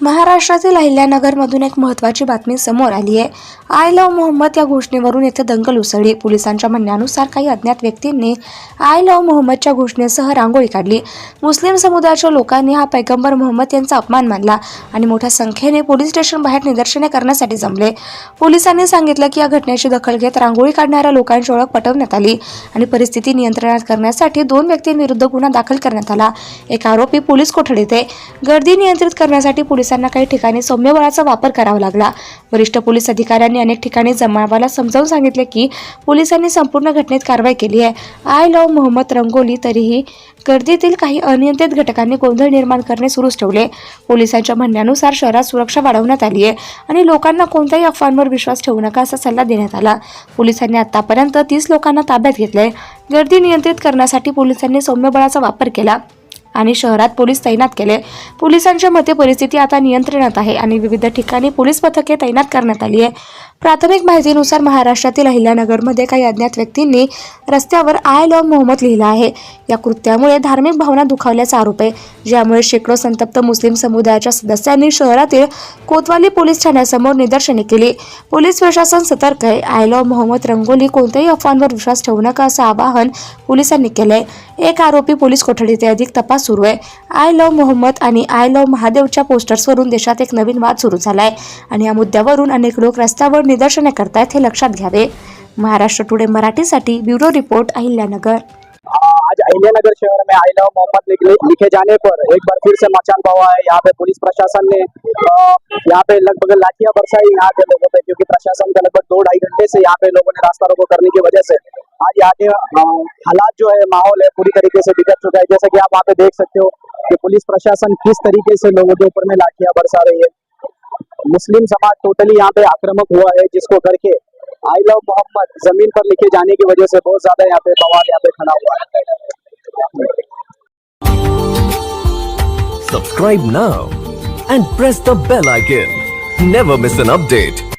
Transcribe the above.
महाराष्ट्रातील अहिल्यानगरमधून एक महत्त्वाची बातमी समोर आली आहे. आय लव्ह मोहम्मद या घोषणेवरून येथे दंगल उसळली. पोलिसांच्या म्हणण्यानुसार काही अज्ञात व्यक्तींनी आय लव्ह मोहम्मदच्या घोषणेसह रांगोळी काढली. मुस्लिम समुदायाच्या लोकांनी हा पैगंबर मोहम्मद यांचा अपमान मानला आणि मोठ्या संख्येने पोलीस स्टेशन बाहेर निदर्शने करण्यासाठी जमले. पोलिसांनी सांगितलं की या घटनेची दखल घेत रांगोळी काढणाऱ्या लोकांची ओळख पटवण्यात आली आणि परिस्थिती नियंत्रणात करण्यासाठी दोन व्यक्तींविरुद्ध गुन्हा दाखल करण्यात आला. एक आरोपी पोलीस कोठडीत आहे. गर्दी नियंत्रित करण्यासाठी पोलिसांना काही ठिकाणी सौम्य बळाचा वापर करावा लागला. वरिष्ठ पोलीस अधिकाऱ्यांनी अनेक ठिकाणी जमावाला समजावून सांगितले की पोलिसांनी संपूर्ण घटनेत कारवाई केली आहे. आय लव्ह मोहम्मद रंगोली तरीही गर्दीतील काही अनियंत्रित घटकांनी गोंधळ निर्माण करणे सुरूच ठेवले. पोलिसांच्या म्हणण्यानुसार शहरात सुरक्षा वाढवण्यात आली आहे आणि लोकांना कोणत्याही अफवांवर विश्वास ठेवू नका असा सल्ला देण्यात आला. पोलिसांनी आतापर्यंत तीस लोकांना ताब्यात घेतले गर्दी नियंत्रित करण्यासाठी पोलिसांनी सौम्य बळाचा वापर केला. आणि शहरात पोलीस तैनात केले. पोलिसांच्या मते परिस्थिती आता नियंत्रणात आहे आणि विविध ठिकाणी पोलीस पथके तैनात करण्यात आली आहे. प्राथमिक माहितीनुसार महाराष्ट्रातील अहिल्यानगरमध्ये काही अज्ञात व्यक्तींनी रस्त्यावर आय लव्ह मोहम्मद लिहिला आहे. या कृत्यामुळे धार्मिक भावना दुखावल्याचा आरोप आहे. ज्यामुळे शेकडो संतप्त मुस्लिम समुदायाच्या सदस्यांनी शहरातील कोतवाली पोलीस ठाण्यासमोर निदर्शने केली. पोलीस प्रशासन सतर्क आहे. आय लव्ह मोहम्मद रंगोली कोणत्याही अफवांवर विश्वास ठेवू नका असं आवाहन पोलिसांनी केलंय. एक आरोपी पोलीस कोठडीत अधिक तपास सुरू आहे. आय लव्ह मोहम्मद आणि आय लव्ह महादेवच्या पोस्टर्सवरून देशात एक नवीन वाद सुरू झालाय आणि या मुद्द्यावरून अनेक लोक रस्त्यावर निदर्शने करतायत हे लक्षात घ्यावे. महाराष्ट्र टुडे मराठीसाठी ब्युरो रिपोर्ट अहिल्यानगर. आज अहिल्यानगर शहर में आई लव मोहम्मद लिखे- जाने पर एक बार फिर से मचान हुआ है यहाँ पे पुलिस प्रशासन ने यहाँ पे लगभग लाठियाँ बरसाई. यहाँ के लोगों पे, क्योंकि प्रशासन का लगभग दो ढाई घंटे से यहाँ पे लोगों ने रास्ता रोको करने की वजह से आज यहाँ के हालात जो है, माहौल है, पूरी तरीके से बिगड़ चुका है. जैसा की आप वहाँ पे देख सकते हो कि पुलिस प्रशासन किस तरीके से लोगों के ऊपर में लाठियाँ बरसा रही है। मुस्लिम समाज टोटली यहाँ पे आक्रमक हुआ है, जिसको करके आई लव मोहम्मद ज़मीन पर लिखे जाने की वजह से बहुत ज़्यादा यहाँ पे बवाल यहाँ पे खड़ा हुआ है Subscribe now and press the bell icon. Never miss an update.